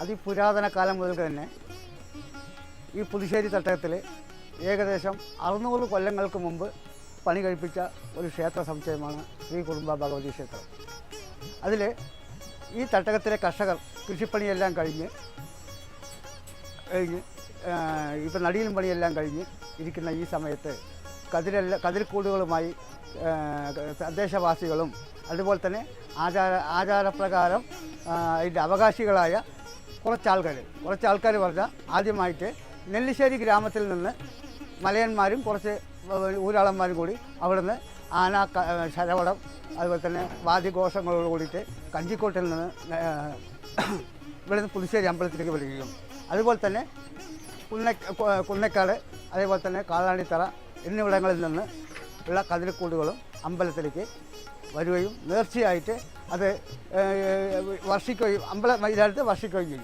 അതിപുരാതന കാലം മുതൽ തന്നെ ഈ പുതുശ്ശേരി തട്ടകത്തിൽ ഏകദേശം അറുന്നൂറ് കൊല്ലങ്ങൾക്ക് മുമ്പ് പണി കഴിപ്പിച്ച ഒരു ക്ഷേത്ര സമുച്ചയമാണ് ശ്രീ കുടുംബ ഭഗവതി ക്ഷേത്രം. അതിൽ ഈ തട്ടകത്തിലെ കർഷകർ കൃഷിപ്പണിയെല്ലാം കഴിഞ്ഞ് കഴിഞ്ഞ് ഇപ്പം നടിയിലും പണിയെല്ലാം കഴിഞ്ഞ് ഇരിക്കുന്ന ഈ സമയത്ത് കതിരെല്ലാം കതിർക്കൂടുകളുമായി തദ്ദേശവാസികളും അതുപോലെ തന്നെ ആചാര ആചാരപ്രകാരം അതിന്റെ അവകാശികളായ കുറച്ചാൾക്കാർ കുറച്ചാൾക്കാർ പറഞ്ഞാൽ ആദ്യമായിട്ട് നെല്ലിശ്ശേരി ഗ്രാമത്തിൽ നിന്ന് മലയന്മാരും കുറച്ച് ഊരാളന്മാരും കൂടി അവിടുന്ന് ആന ക- ശരവടം അതുപോലെ തന്നെ വാദ്യഘോഷങ്ങളോട് കൂടിയിട്ട് കഞ്ചിക്കോട്ടിൽ നിന്ന് ഇവിടുന്ന് പുതുശ്ശേരി അമ്പലത്തിലേക്ക് വരികയും. അതുപോലെ തന്നെ കുന്ന കുന്നക്കാട് അതേപോലെ തന്നെ കാളാണിത്തറ എന്നിവിടങ്ങളിൽ നിന്ന് ഉള്ള കതിരക്കൂടുകളും അമ്പലത്തിലേക്ക് വരികയും നേർച്ചയായിട്ട് അത് വർഷിക്കുകയും അമ്പല ഇതായിട്ട് വർഷിക്കുകയും ചെയ്യും.